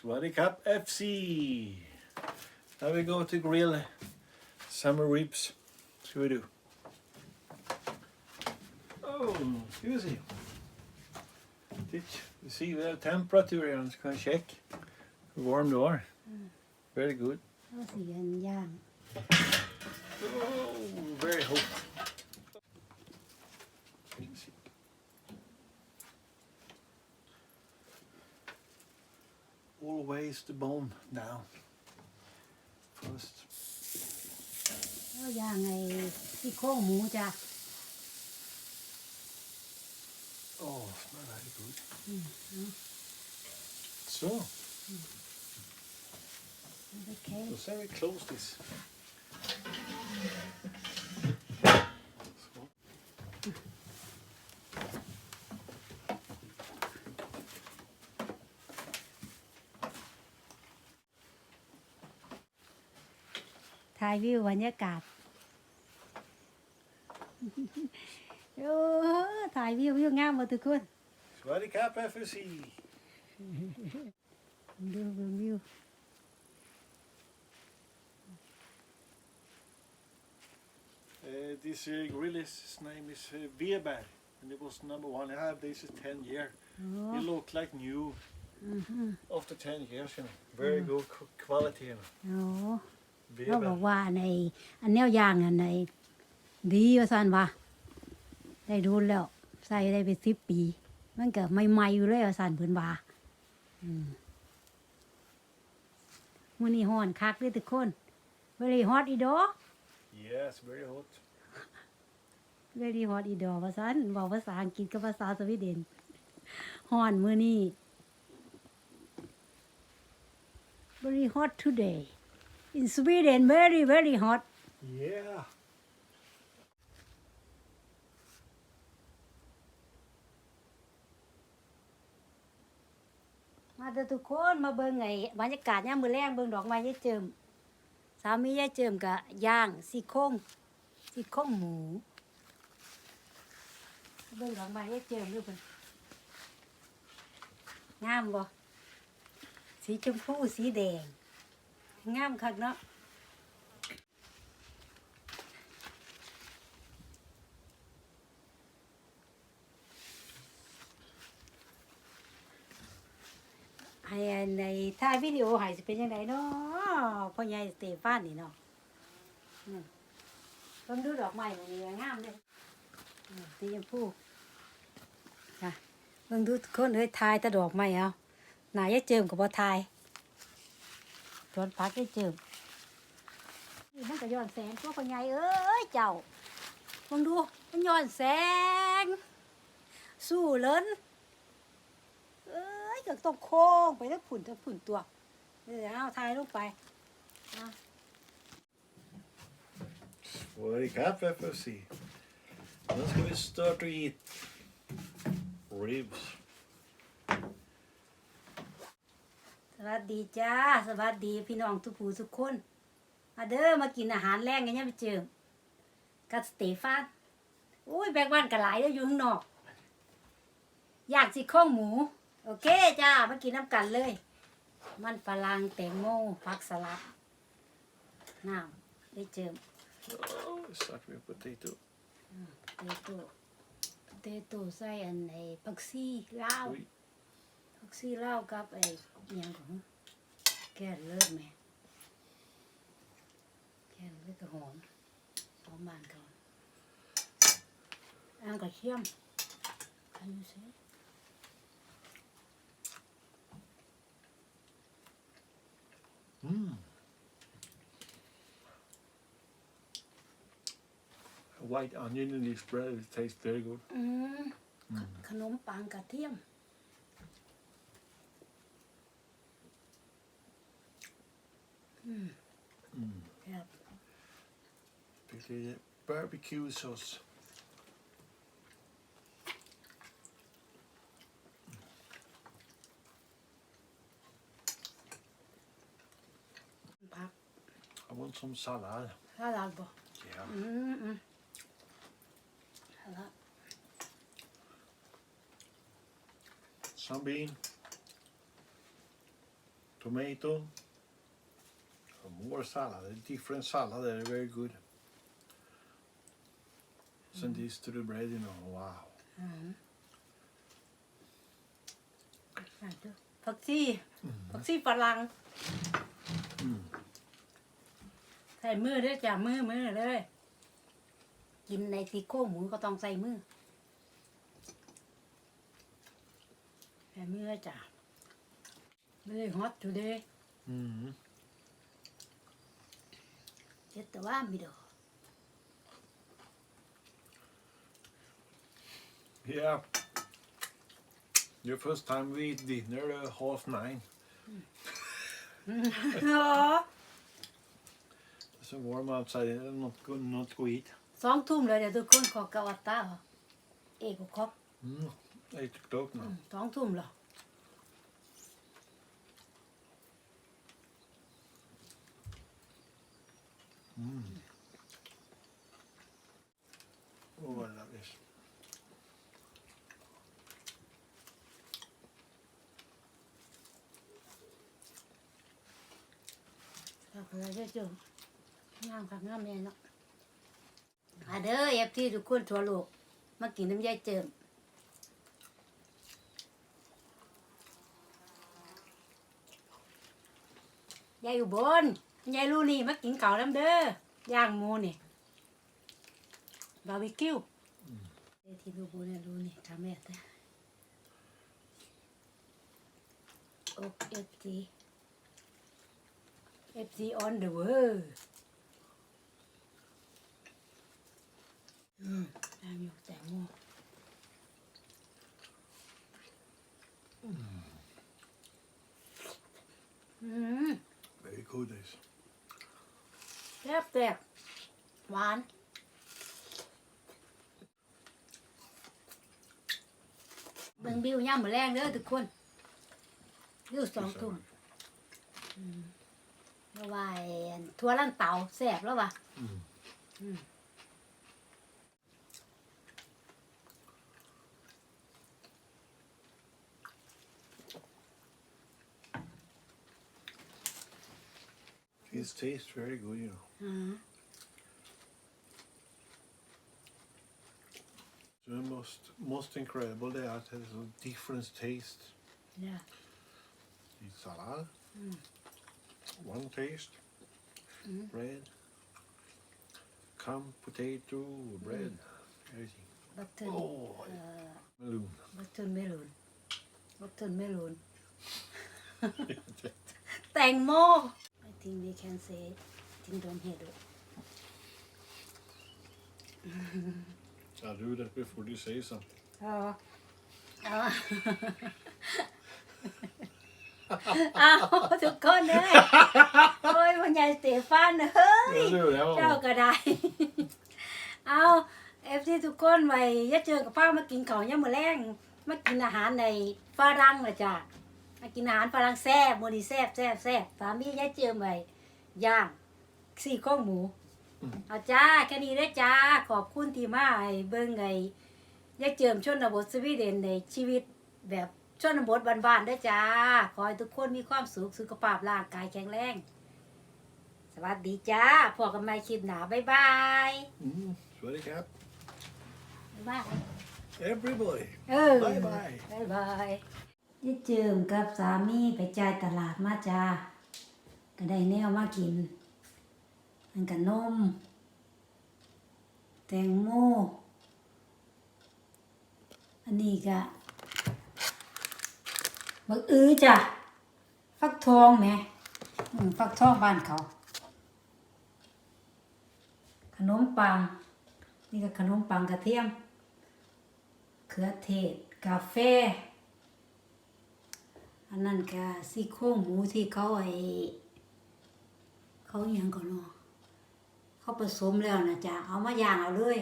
Swaddy Cup FC. Now we go to grill summer ribs. Ska vi do? Oh, ska vi se. Titt, vi ser vi har temperatur igen, så kan vi check hur varm du är. Very good. ข้าวสีอันย่าง Oh, very hot. Always the bone down. First. ข้าวย่างไอ้ที่โครงหมูจ้ะ Oh, smell very good. So, โอเค so say we close this. ายวิวบรรยากาศ โอ้ถ่ายวิววิวงามหมดทุกคน Swaddy Cup FSC. ดูเบิ่งวิว Uh, this uh, grill is, his name is uh, Weber, and it was number one. I have this is 10 year. โอ้ It look like new อือฮึ after 10 years. You know. Very good qu- quality. You know. โอ้ เราบอก Weber. ว่าในอันแนวย่างอันในดีว่าสันว่าได้ดูแล้ว ใส่ได้ไปสิบปี มันก็ใหม่ๆอยู่เลยว่าสันเพิ่นว่าอืมมื้อนี้ฮ้อนคักเด้อทุกคน very hot อีดอ Yes, very hot. very hot อีดอว่าสันบอกภาษาอังกฤษกับภาษาสวีเดนฮ้อนมื้อนี้ very hot today in Sweden very very hot Yeah. มาเด้อทุกคนมาเบิ่งไอ้บรรยากาศยามมื้อแรงเบิ่งดอกไม้ยายเจิมสามียายเจิมก็ย่างซี่โครงซี่โครงหมูเบิ่งดอกไม้ยายเจิมดูเพิ่นงามบ่สีชมพูสีแดง งามคักเนาะให้ในถ่ายวิดีโอให้สิเป็นยังไงเนาะพ่อใหญ่สเตฟานนี่เนาะอืมเบิ่งดูดอกไม้หมื้นี้งามเด้อืมสีชมพูจ้ะเบิ่งดูคนเอ้ยถ่ายแต่ดอกไม้เอาหนายายเจิมก็บ่ถ่าย วนพักยายเจิมนี่มันก็ย้อนแสงตัวพ่อใหญ่เอ้ยเจ้าเบิ่งดูมันย้อนแสง สู้เลินเอ้ยก็ต้องโค้งไปแล้วผุ่นทั้งผุ่นตัวเดี๋ยวเอาทายลงไปเอา Swaddy Cup FSC. Then ska vi start to eat ribs. ส วัสดีจ้า สวัสดีพี่น้องทุกผู้ทุกคน มาเด้อมากินอาหารแรงกันเนี่ยไปเจอกับสเตฟานอุ้ยแบกบ้านกันหลายแล้วอยู่ข้างนอก อยากสิข้องหมู โอเคจ้า มากินน้ำกันเลย มันฝรั่งแตงโมผักสลัดน้ำได้เจิม Oh, start with potato. เตโต้เตโต้ใส่อันไอ้ผักซีลาว Oj. ผักซีลาวกับไอ้อิหยังของแกนเลิศแม่แกนเลิศก็หอมหอมบานก่อนอันกระเทียมอันนี้สิ Mm. White onion in this bread, it tastes very good. อืมขขนมปังกระเทียม อืม Mm. ครับ Bit lite barbecue sauce. ผัก I want some salad. สลัดบ่ Yeah. อืมอืมสลัด Some bean. tomato, some more salad, a different salad. They're very good. Send this to the bread, you know. Wow. อืมอะดูผักชีผักชีฝรั่ง Mm. ใส่มือด้วยจ้ะมือมือเลย กินในซี่โครงหมูก็ต้องใส่มือใส่มือจ้ะ very hot today Mm. เจ็ดแต่ว่ามีดอ ก Yeah. Your first time we eat dinner uh, half nine. อ๋อ It's so warm outside. I'm not good not to eat. สองทุ่มเลยเดี๋ยวทุกคนขอกาวาตาเหรอเอกครบ Mm. Eight o'clock now. สองทุ่มเหรอ Mm. Oh, I love this. เราเลยได้เจองามครับงามแม่เนาะอาเด้อเอฟที่ทุกคนทั่วโลกมากินน้ำยายเจิมยายอยู่บน ยายลูนี่มากินเก่าวน้ำเด้อย่างหมูนี่บาร์บีคิวเอ้ยที่ลูกบูเนี่ยลูนี่ทำแม่แต่อกเอฟซี FC on the world อืมตามอยู่แตงโมอืม Very good this. แซ่บแซ่บหวาน เบิ่งบิวย่ำมือแรงเด้อทุกคนบิวสองทุ่มอืมเพราะว่าไอ้อันทั่วลั่นเตาแซ่บแล้ววะ Mm. Mm. It tastes very good, you know. อืม The most most incredible they are has a different taste. เนี่ย Eat salad. Mm. One taste. Mm. Bread. Come potato, bread. Everything. บัตเทิล Oh, เอ่อ melon. บัตเทิลเมลูนบัตเทิลเมลูนแตงโม I think we can say ทิงโดนเฮด I'll do that before you say something. อ๋ออ๋อเอาทุกคนเลยโอ้ยมันใหญ่สเตฟานเฮ้ย Jag du, เจ้า ja. ก็ได้ เอาเอฟซีทุกคนไว้อย่าเจอกับป้ามากินของย่ามมื้อแรงมากินอาหารในฝรั่งนะจ้ะ มากินอาหารฝรั่งแซ่บมื้อนี้แซ่บแซ่บแซ่บสามีย่าเจิมไว้ย่างสี่ข้องหมูเอาจ้าแค่นี้ได้อจ้าขอบคุณที่มาให้เบิ่งไงย่าเจิมชนบทสวีเดนในชีวิตแบบชนบทบ้านๆได้อจ้า ขอให้ทุกคนมีความสุขสุขภาพร่างกายแข็งแรง สวัสดีจ้าพบกันใหม่คลิปหนาบ๊ายบาย Mm. Sweaty cap. บ๊ายบาย Everybody. เออ Bye bye. บา ยบายยี่เจิมกับสามีไปจ่ายตลาดมาจ้าก็ได้แนวมากินมันกับนม แตงโม อันนี้ก็บักอื้อจ้ะฟักทองแหมอืมฟักทองบ้านเขา ขนมปัง นี่ก็ขนมปังกระเทียมเขือเทศ กาแฟ อันนั้นก็ซี่โครงหมูที่เขาไอเขาอย่างก่อนเนาะเขาผสมแล้วนะจ๊ะเอามาย่างเอาเลย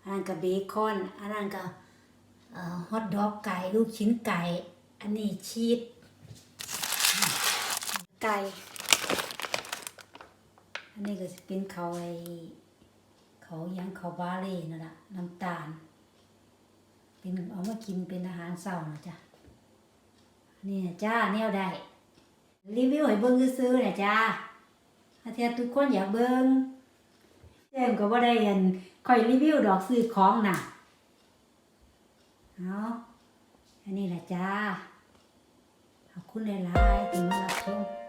อันนั้นก็เบคอนอันนั้นก็ฮอทดอกไก่ลูกชิ้นไก่ อันนี้ชีสไก่ อันนี้ก็จะเป็นเขาไอเขายังเขาบาเล่นั่นแหละน้ำตาล เป็นเอามากินเป็นอาหารเช้านะจ๊ะ นี่ยจ้าแนวได้รีวิวให้เบิ่งซื้อๆน่ะจ้าถ้าเทียทุกคนอยากเบิ่งแจ้มก็บ่ได้เห็นค่อยรีวิวดอกซื้อของน่ะเอาอันนี้แหละจ้าขอบคุณหลายๆที่มารับชม